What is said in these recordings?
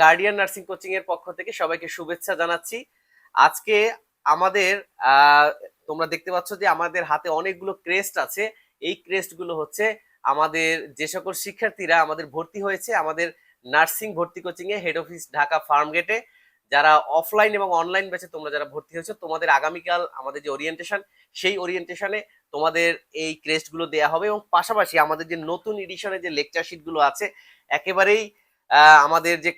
Guardian nursing coaching এর পক্ষ থেকে সবাইকে শুভেচ্ছা জানাচ্ছি। আজকে আমাদের তোমরা দেখতে পাচ্ছ যে আমাদের হাতে অনেকগুলো ক্রেস্ট আছে। এই ক্রেস্টগুলো হচ্ছে আমাদের যে সকল শিক্ষার্থীরা আমাদের ভর্তি হয়েছে, আমাদের নার্সিং ভর্তি কোচিং এ হেড অফিস ঢাকা ফার্ম গেটে যারা অফলাইন এবং অনলাইন ব্যাচে তোমরা যারা ভর্তি হয়েছো, তোমাদের আগামীকাল আমাদের যে ওরিয়েন্টেশন সেই ওরিয়েন্টেশনে তোমাদের এই ক্রেস্টগুলো দেওয়া হবে। এবং পাশাপাশি আমাদের যে নতুন এডিশনের যে লেকচার শিটগুলো আছে, একেবারেই আমাদের যে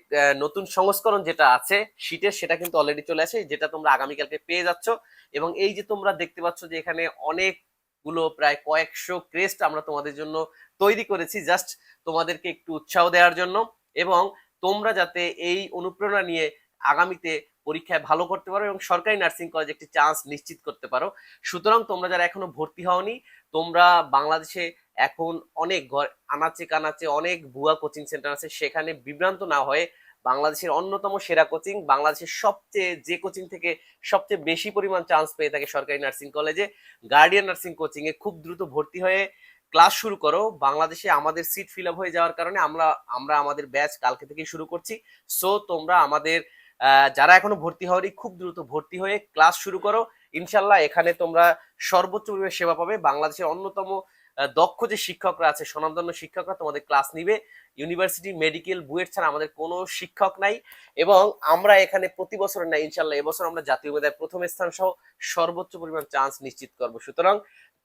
নতুন সংস্করণ যেটা আছে শীটের সেটা কিন্তু অলরেডি চলে আসে, যেটা তোমরা আগামীকালকে পেয়ে যাচ্ছ। এবং এই যে তোমরা দেখতে পাচ্ছ যে এখানে অনেকগুলো প্রায় কয়েকশো ক্রেস্ট আমরা তোমাদের জন্য তৈরি করেছি জাস্ট তোমাদেরকে একটু উৎসাহ দেওয়ার জন্য। এবং তোমরা যাতে এই অনুপ্রেরণা নিয়ে আগামীতে পরীক্ষায় ভালো করতে পারো এবং সরকারি নার্সিং কলেজে একটি চান্স নিশ্চিত করতে পারো। সুতরাং তোমরা যারা এখনও ভর্তি হওনি, তোমরা বাংলাদেশে এখন অনেক ঘর আনাচে কানাচে অনেক ভুয়া কোচিং সেন্টার আছে। সেখানে বিভ্রান্ত না হয়ে বাংলাদেশের অন্যতম সেরা কোচিং বাংলাদেশের সবচেয়ে যে কোচিং থেকে সবচেয়ে বেশি পরিমাণ চান্স পেয়ে থাকে সরকারি নার্সিং কলেজে গার্ডিয়ান নার্সিং কোচিং এ খুব দ্রুত ভর্তি হয়ে ক্লাস শুরু করো। বাংলাদেশে আমাদের সিট ফিল আপ হয়ে যাওয়ার কারণে আমরা আমরা আমাদের ব্যাচ কালকে থেকেই শুরু করছি। সো তোমরা আমাদের যারা এখনও ভর্তি হওয়ারই খুব দ্রুত ভর্তি হয়ে ক্লাস শুরু করো। ইনশাল্লাহ এখানে তোমরা সর্বোচ্চ পরিমাণে সেবা পাবে। বাংলাদেশের অন্যতম দক্ষ যে শিক্ষকরা আছে, স্বনামধন্য শিক্ষকরা তোমাদের ক্লাস নিবে। ইউনিভার্সিটি মেডিকেল বুয়েট ছাড়া আমাদের কোনো শিক্ষক নাই এবং আমরা এখানে প্রতি বছর না ইনশাল্লাহ এবছর আমরা জাতীয় মেধায় প্রথম স্থান সহ সর্বোচ্চ পরিমাণ চান্স নিশ্চিত করব। সুতরাং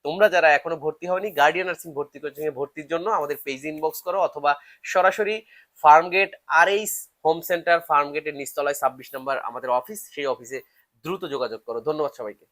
তোমরা যারা এখনও ভর্তি হওনি গার্ডিয়ান নার্সিং ভর্তি এ ভর্তির জন্য আমাদের পেজ ইনবক্স করো অথবা সরাসরি ফার্মগেট আর এইস হোম সেন্টার ফার্মগেটের নিচতলায় ছাব্বিশ নম্বর আমাদের অফিস সেই অফিসে দ্রুত যোগাযোগ করো। ধন্যবাদ সবাইকে।